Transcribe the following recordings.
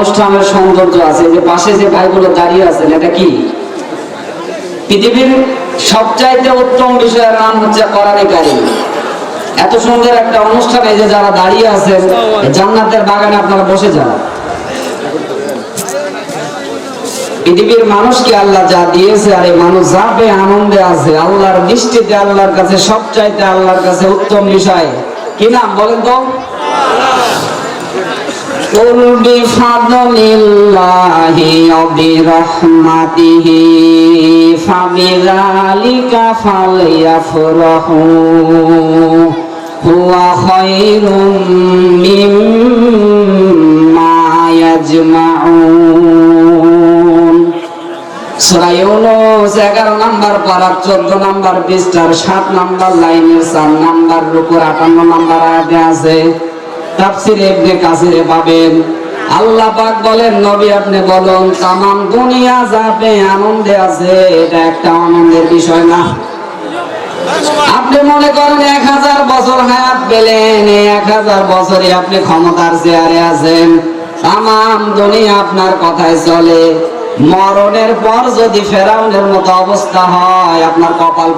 অনুষ্ঠানের সৌন্দর্য আছে যে পাশে যে ভাইগুলো দাঁড়িয়ে আছেন, এটা কি? পৃথিবীর সবচাইতে উত্তম বিষয়ের নাম হচ্ছে কোরআনে কারিম। এত সুন্দর একটা অনুষ্ঠানে যে যারা দাঁড়িয়ে আছেন জান্নাতের বাগানে আপনারা বসে যান। পৃথিবীর মানুষকে আল্লাহ যা দিয়েছে আর এই মানুষ যাবে আনন্দে আছে, আল্লাহর দৃষ্টিতে আল্লাহর কাছে সবচাইতে আল্লাহর কাছে উত্তম বিষয়। কি নাম বলেন তো? قل بفضل الله وبرحمته فبذلك فليفرحوا هو خير مما يجمعون সূরা ইউনূস 11 নাম্বার পারার 14 নাম্বার পৃষ্ঠার 7 নাম্বার লাইনের 4 নাম্বার রুকুর 58 নাম্বার আয়াতে আছে তাফসিরে ইবনে কাসিরে পাবেন। আল্লাহ পাক বলেন, নবী আপনি বলুন, তামাম দুনিয়া যাবে আনন্দে আছে, এটা একটা আনন্দের বিষয় না। আপনি মনে করেন এক হাজার বছর হায়াত পেলেন, এক হাজার বছরে আপনি ক্ষমতার চেয়ারে আছেন। তামাম দুনিয়া আপনার কথায় চলে। মরণের পর যদি ফেরাউনের মতো অবস্থা হয়, আপনার কপাল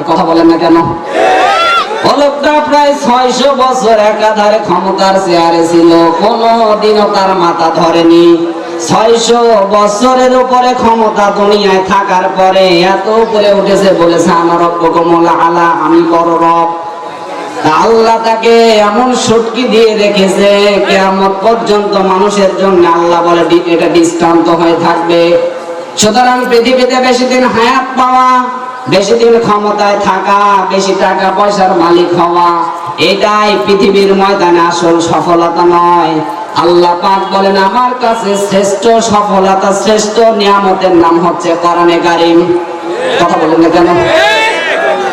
এ কথা বলেন না কেন? লোকটা প্রায় ছয়শো বছর একাধারে ক্ষমতার চেয়ারে ছিল, কোনদিনও তার মাথা ধরেনি। ছয়শো বছরের উপরে ক্ষমতা দুনিয়ায় থাকার পরে এত উপরে উঠেছে বলেছে, আমার রব্ব কমল আলা, আমি বড় রব। আল্লাহ তাকে এমন সুটকি দিয়ে রেখেছে, কেয়ামত পর্যন্ত মানুষের জন্য আল্লাহ বলে এটা দৃষ্টান্ত হয়ে থাকবে। সুতরাং পৃথিবীতে বেশি দিন হায়াত পাওয়া বেশি দিন ক্ষমতায় থাকা, বেশি টাকা পয়সার মালিক হওয়া, এটাই পৃথিবীর ময়দানে আসল সফলতা নয়। আল্লাহ পাক বলেন, আমার কাছে শ্রেষ্ঠ সফলতা, শ্রেষ্ঠ নিয়ামতের নাম হচ্ছে কোরআনে কারিম। কথা বলেন না কেন?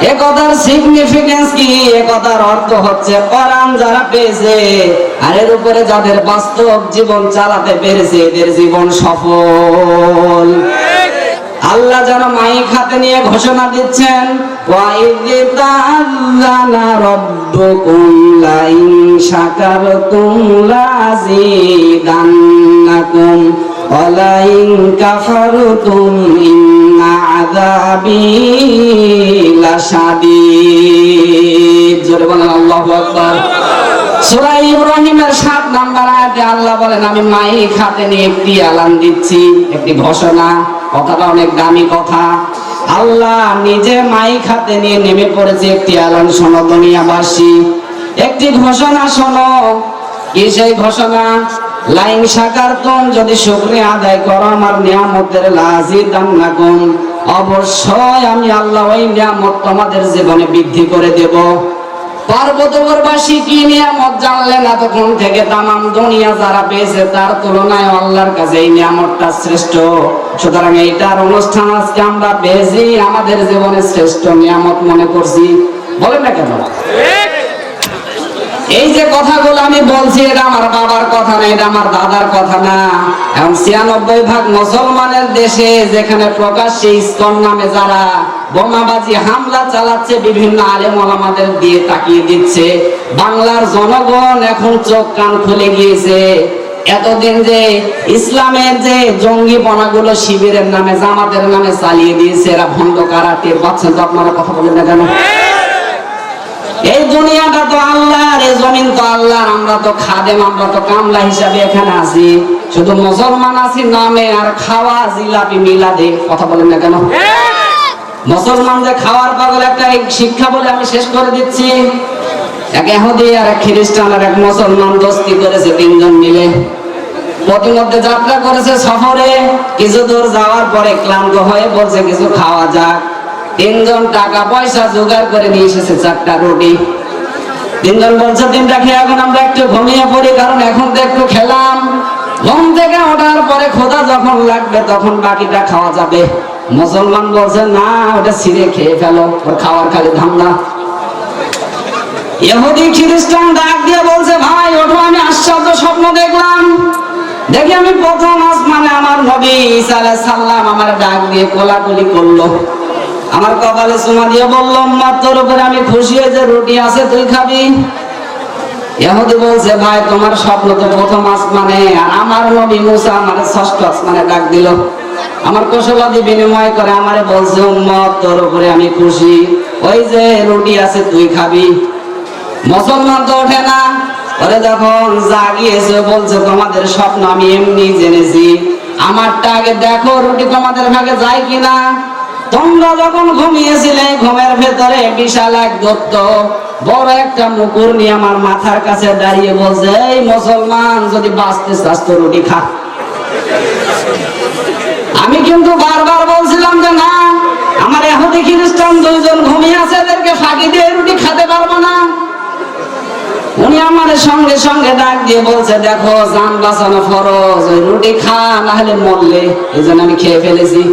এ কথার সিগনিফিকেন্স কি? এ কথার অর্থ হচ্ছে কোরআন যারা পেয়েছে, আর এর উপরে যাদের বাস্তব জীবন চালাতে পেরেছে, এদের জীবন সফল। আল্লাহ যেন মাইক হাতে নিয়ে ঘোষণা দিচ্ছেন সুরাই ইব্রাহিমের সাত নাম্বার আয়াতে আল্লাহ বলেন, আমি মাইক হাতে নিয়ে একটি আলান দিচ্ছি, একটি ঘোষণা কথাটা অনেক দামি কথা। আল্লাহ নিজে মাইক হাতে নিয়ে নেমে পড়েছে একটি এলান শোনো একটি ঘোষণা শোনো। কি সেই ঘোষণা? লাইন সাকারতুম যদি শুকরিয়া আদায় করো আমার নিয়ামতের লাজিদান্নাকুম অবশ্যই আমি আল্লাহ ওই নিয়ামত তোমাদের জীবনে বৃদ্ধি করে দেব। পার্বতবরবাসী কি নিয়ামত জানলেন এতক্ষণ থেকে তামাম দুনিয়া যারা পেয়েছে তার তুলনায় আল্লাহর কাছে এই নিয়ামতটা শ্রেষ্ঠ। সুতরাং এইটার অনুষ্ঠান আজকে আমরা পেয়েছি, আমাদের জীবনে শ্রেষ্ঠ নিয়ামত মনে করছি। বলেন না কেন? এই যে কথাগুলো আমি বলছি, এটা আমার বাবার কথা না, এটা আমার দাদার কথা না। এখন ছিয়ানব্বই ভাগ মুসলমানের দেশে যেখানে প্রকাশ্যে ইসকন নামে যারা বোমাবাজি, হামলা চালাচ্ছে, বিভিন্ন আলেম ওলামাদের দিয়ে তাকিয়ে দিচ্ছে, বাংলার জনগণ এখন চোখ কান খুলে গিয়েছে। এতদিন যে ইসলামের যে জঙ্গি গুলো শিবিরের নামে, জামাতের নামে চালিয়ে দিয়েছে, এরা ভণ্ড কারাতে পাচ্ছেন তো আপনারা কথা বলেন না কেন? এই দুনিয়াটা তো আল্লাহর, এই জমিন তো আল্লাহর। আমরা তো খাদেম, আমরা তো কামলা হিসাবে এখানে আছি। শুধু মুসলমান আছি নামে আর খাওয়া, জিলাপি, মিলাদে কথা বলেন না কেন? মুসলমান যে খাওয়ার পাগল একটা শিক্ষা বলে আমি শেষ করে দিচ্ছি। এক এহুদি আর এক খ্রিস্টান আর এক মুসলমান দোস্তি করেছে তিনজন মিলে। প্রতিমধ্যে যাত্রা করেছে সফরে। কিছু দূর যাওয়ার পরে ক্লান্ত হয়ে বলছে, কিছু খাওয়া যাক। তিনজন টাকা পয়সা জোগাড় করে নিয়ে এসেছে চারটা রুটি। তিনজন বলছে, তিনটা খেয়ে এখন আমরা একটু ঘুমিয়ে পড়ি, কারণ এখন তো একটু খেলাম। ঘুম থেকে ওঠার পরে খোদা যখন লাগবে তখন বাকিটা খাওয়া যাবে। মুসলমান বলছে, না, ওটা ছিঁড়ে খেয়ে ফেলো, ওর খাওয়ার খালি ধান্দা। ইহুদি খ্রিস্টান ডাক দিয়ে বলছে, ভাই, ওঠো, আমি আশ্চর্য স্বপ্ন দেখলাম। দেখি আমি প্রথম আসমানে আমার নবী সালাম আমার ডাক দিয়ে কোলাকুলি করল। আমার কপালে চুমা দিয়ে বললাম, মা, তোর উপরে আমি খুশি হয়ে যে রুটি আছে, তুই খাবি? ইহুদি বলছে, ভাই, তোমার স্বপ্ন তো প্রথম আসমানে, আর আমার নবী মুসা আমার ষষ্ঠ আসমানে ডাক দিল। আমার কুশলাদি বিনিময় করে আমারে বলছে, উম্মত, তোর উপরে আমি খুশি। ওই যে রুটি আছে, তুই খাবি। মুসলমান তো ওঠে না। ওরে যখন জাগিয়েছে, বলছে, তোমাদের স্বপ্ন আমি এমনি জেনেছি। আমারটা আগে দেখো, রুটি তোমাদের ভাগে যায় কিনা? তোমরা যখন ঘুমিয়েছিলে, ঘুমের ভেতরে বিশাল এক দত্ত, বড় একটা মুকুর নিয়ে আমার মাথার কাছে দাঁড়িয়ে বলছে, এই মুসলমান, যদি বাঁচতে চাস তো রুটি খা। আমি কিন্তু বারবার বলছিলাম যে না, আমার এহুদি খ্রিস্টান দুইজন ঘুমিয়ে আছে, এদেরকে ফাঁকি দিয়ে রুটি খেতে পারব না। উনি আমার সঙ্গে সঙ্গে ডাক দিয়ে বলছে, দেখো জান বাঁচানো ফরজ, ওই রুটি খা না হলে মরলে, এই আমি খেয়ে ফেলেছি।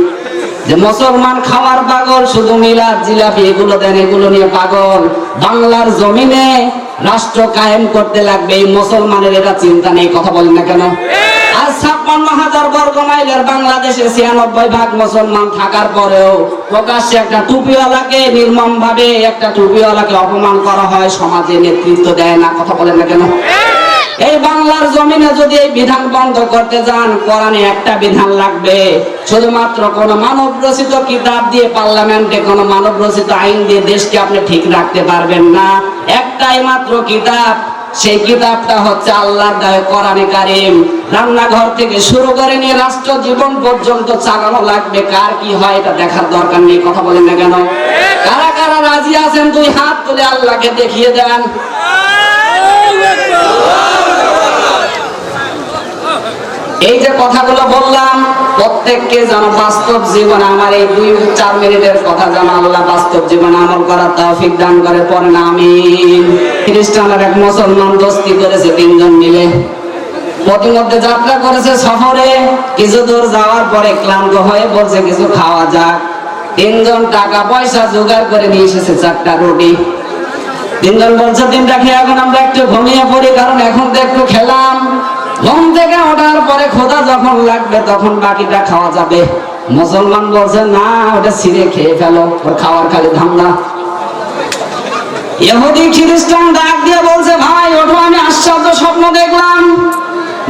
যে মুসলমান খাওয়ার পাগল শুধু মিলাদ জিলাপি এগুলো দেন এগুলো নিয়ে পাগল। বাংলার জমিনে রাষ্ট্র কায়েম করতে লাগবে এই মুসলমানের এটা চিন্তা নেই কথা বলেন না কেন? আজ ছাপ্পান্ন হাজার বর্গ মাইলের বাংলাদেশে ছিয়ানব্বই ভাগ মুসলমান থাকার পরেও প্রকাশ্যে একটা টুপিওয়ালাকে নির্মম ভাবে একটা টুপিওয়ালাকে অপমান করা হয় সমাজে নেতৃত্ব দেয় না কথা বলেন না কেন? এই বাংলার জমিনে যদি এই বিধান বন্ধ করতে যান, কোরআনে একটা বিধান লাগবে। শুধুমাত্র কোন মানব রচিত কিতাব দিয়ে পার্লামেন্টে, কোন মানব রচিত আইন দিয়ে দেশকে আপনি ঠিক রাখতে পারবেন না। একটাই মাত্র কিতাব, সেই কিতাবটা হচ্ছে আল্লাহর দায় কোরআনে কারিম। রান্নাঘর থেকে শুরু করে নিয়ে রাষ্ট্র জীবন পর্যন্ত চালানো লাগবে। কার কি হয়, এটা দেখার দরকার নেই, কথা বলেন না কেন? কারা কারা রাজি আছেন, দুই হাত তুলে আল্লাহকে দেখিয়ে দেন। এই যে কথাগুলো বললাম, প্রত্যেককে যেন বাস্তব জীবন আমার এই দুই চার মিনিটের কথা যেন আল্লাহ বাস্তব জীবন আমল করার তৌফিক দান করে পরে না আমি খ্রিস্টানের এক মুসলমান দোস্তি করেছে তিনজন মিলে। প্রতিমধ্যে যাত্রা করেছে সফরে, কিছু দূর যাওয়ার পরে ক্লান্ত হয়ে বলছে, কিছু খাওয়া যাক। তিনজন টাকা পয়সা জোগাড় করে নিয়ে এসেছে চারটা রুটি। তিনজন বলছে, তিনটা খেয়ে এখন আমরা একটু ঘুমিয়ে পড়ি, কারণ এখন তো একটু খেলাম। ঘুম থেকে ওঠার পরে খোদা যখন লাগবে তখন বাকিটা খাওয়া যাবে। মুসলমান বলছে, না, ওটা ছিঁড়ে খেয়ে ফেলো, ওর খাওয়ার খালি ধান্দা। ইহুদি খ্রিস্টান ডাক দিয়ে বলছে, ভাই, ওঠো, আমি আশ্চর্য স্বপ্ন দেখলাম।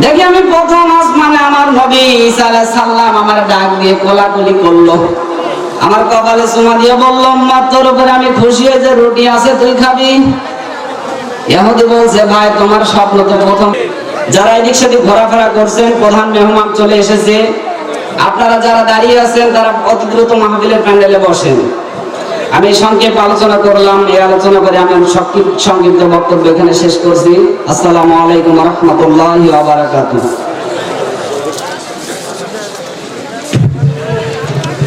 দেখি আমি প্রথম আসমানে আমার নবী ঈসা আলাইহিস সালাম আমার ডাক দিয়ে কোলাকুলি করল। আমার কপালে চুমা দিয়ে বলল মা তোর উপরে আমি খুশি হয়েছে রুটি আছে, তুই খাবি? ইহুদি বলছে, ভাই, তোমার স্বপ্ন তো প্রথম যারা এদিক সেদিক ঘোরাফেরা করছেন, প্রধান মেহমান চলে এসেছে। আপনারা যারা দাঁড়িয়ে আছেন, তারা অতি দ্রুত মাহফিলের প্যান্ডেলে বসেন। আমি সংক্ষেপ আলোচনা করলাম, এই আলোচনা করে আমি সংক্ষিপ্ত বক্তব্য এখানে শেষ করছি। আসসালামু আলাইকুম রহমতুল্লাহ